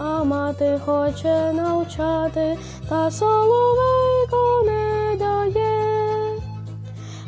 а мати хоче навчати, та соловейко не дає.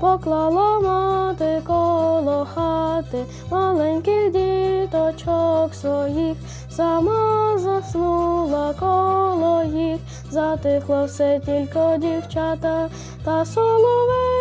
Поклала мати коло хати маленьких діточок своїх, сама заснула коло їх, затихло все тільки дівчата, та соловей